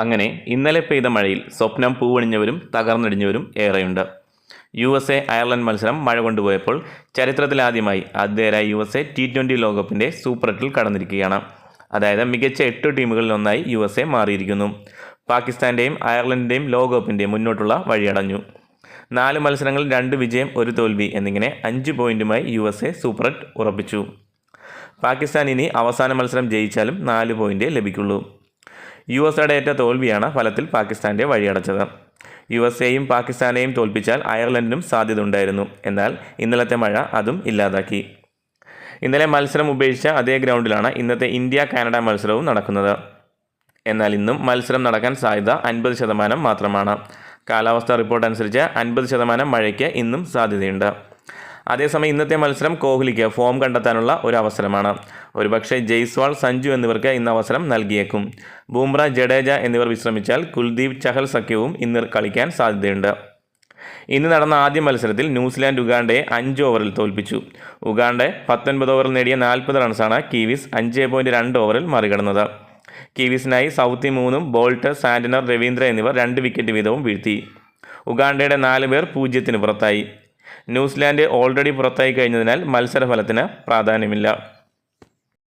അങ്ങനെ ഇന്നലെ പെയ്ത മഴയിൽ സ്വപ്നം പൂവണിഞ്ഞവരും തകർന്നടിഞ്ഞവരും ഏറെയുണ്ട്. യു എസ് എ അയർലൻഡ് മത്സരം മഴ കൊണ്ടുപോയപ്പോൾ ചരിത്രത്തിലാദ്യമായി ആദ്യരായ U S A T twenty ലോകകപ്പിന്റെ സൂപ്പർ എട്ടിൽ കടന്നിരിക്കുകയാണ്. അതായത് മികച്ച എട്ട് ടീമുകളിലൊന്നായി യു എസ് എ മാറിയിരിക്കുന്നു. പാകിസ്ഥാന്റെയും അയർലൻഡിന്റെയും ലോകകപ്പിന്റെയും മുന്നോട്ടുള്ള വഴിയടഞ്ഞു. നാല് മത്സരങ്ങളിൽ രണ്ട് വിജയം ഒരു തോൽവി എന്നിങ്ങനെ അഞ്ച് പോയിന്റുമായി യു എസ് എ സൂപ്പർ ഉറപ്പിച്ചു. പാകിസ്ഥാൻ ഇനി അവസാന മത്സരം ജയിച്ചാലും നാല് പോയിന്റ് ലഭിക്കുള്ളൂ. യു എസ് എയുടെ ഏറ്റ തോൽവിയാണ് ഫലത്തിൽ പാകിസ്ഥാന്റെ വഴിയടച്ചത്. യു എസ് എയും പാകിസ്ഥാനെയും തോൽപ്പിച്ചാൽ അയർലൻഡിനും സാധ്യത ഉണ്ടായിരുന്നു എന്നാൽ ഇന്നലത്തെ മഴ അതും ഇല്ലാതാക്കി. ഇന്നലെ മത്സരം ഉപേക്ഷിച്ച അതേ ഗ്രൗണ്ടിലാണ് ഇന്നത്തെ ഇന്ത്യ കാനഡ മത്സരവും നടക്കുന്നത്. എന്നാൽ ഇന്നും മത്സരം നടക്കാൻ സാധ്യത അൻപത് ശതമാനം മാത്രമാണ്. കാലാവസ്ഥാ റിപ്പോർട്ട് അനുസരിച്ച് അൻപത് ശതമാനം മഴയ്ക്ക് ഇന്നും സാധ്യതയുണ്ട്. അതേസമയം ഇന്നത്തെ മത്സരം കോഹ്ലിക്ക് ഫോം കണ്ടെത്താനുള്ള ഒരു അവസരമാണ്. ഒരുപക്ഷെ ജയ്സ്വാൾ സഞ്ജു എന്നിവർക്ക് ഇന്ന് അവസരം നൽകിയേക്കും. ബൂംറ ജഡേജ എന്നിവർ വിശ്രമിച്ചാൽ കുൽദീപ് ചഹൽ സഖ്യവും ഇന്ന് കളിക്കാൻ സാധ്യതയുണ്ട്. ഇന്ന് നടന്ന ആദ്യ മത്സരത്തിൽ ന്യൂസിലാൻഡ് ഉഗാണ്ടയെ അഞ്ച് ഓവറിൽ തോൽപ്പിച്ചു. ഉഗാണ്ട പത്തൊൻപത് ഓവറിൽ നേടിയ നാൽപ്പത് റൺസാണ് കീവിസ് അഞ്ച് പോയിന്റ് രണ്ട് ഓവറിൽ മറികടന്നത്. കീവിസിനായി സൗത്തി മൂന്നും ബോൾട്ട് സാന്റനർ രവീന്ദ്ര എന്നിവർ രണ്ട് വിക്കറ്റ് വീതവും വീഴ്ത്തി. ഉഗാണ്ടയുടെ നാല് പേർ പൂജ്യത്തിന് പുറത്തായി. ന്യൂസിലാൻഡ് ഓൾറെഡി പുറത്തായി കഴിഞ്ഞതിനാൽ മത്സരഫലത്തിന് പ്രാധാന്യമില്ല.